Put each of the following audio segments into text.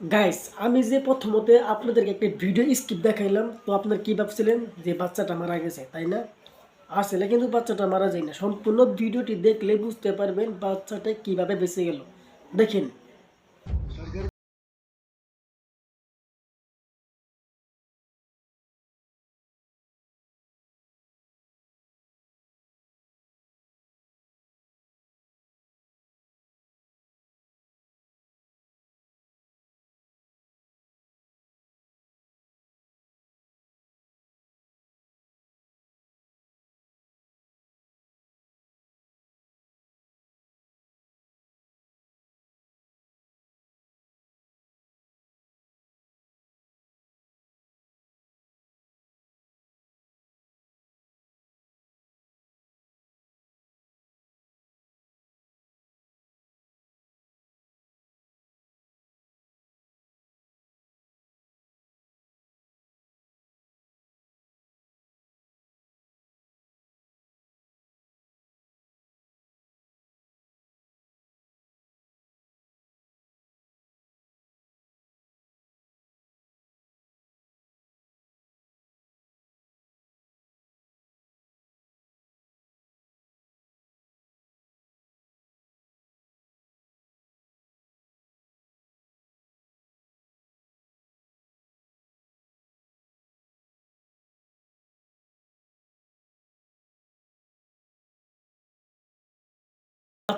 Guys আমি যে প্রথমতে আপনাদেরকে একটা ভিডিও স্কিপ দেখাইলাম, তো আপনার কি ভাবছিলেন যে বাচ্চাটা মারা গেছে, তাই না? আসলে কিন্তু বাচ্চাটা মারা যায় না। সম্পূর্ণ ভিডিওটি দেখলে বুঝতে পারবেন বাচ্চাটা কীভাবে বেঁচে গেল। দেখেন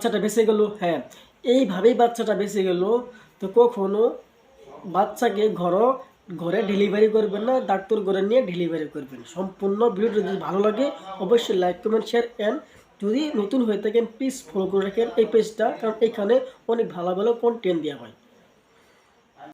বাচ্চাটা বেঁচে গেল হ্যাঁ এইভাবেই বাচ্চাটা বেঁচে গেল, তো কখনো বাচ্চাকে ঘর, ঘরে ডেলিভারি করবেন না, ডাক্তার ঘরে নিয়ে ডেলিভারি করবেন। সম্পূর্ণ ভিডিওটা যদি ভালো লাগে, অবশ্যই লাইক কমেন্ট শেয়ার অ্যান্ড যদি নতুন হয়ে থাকেন প্লিজ ফলো করে রাখেন এই পেজটা কারণ এখানে অনেক ভালো ভালো কন্টেন্ট দেওয়া হয়।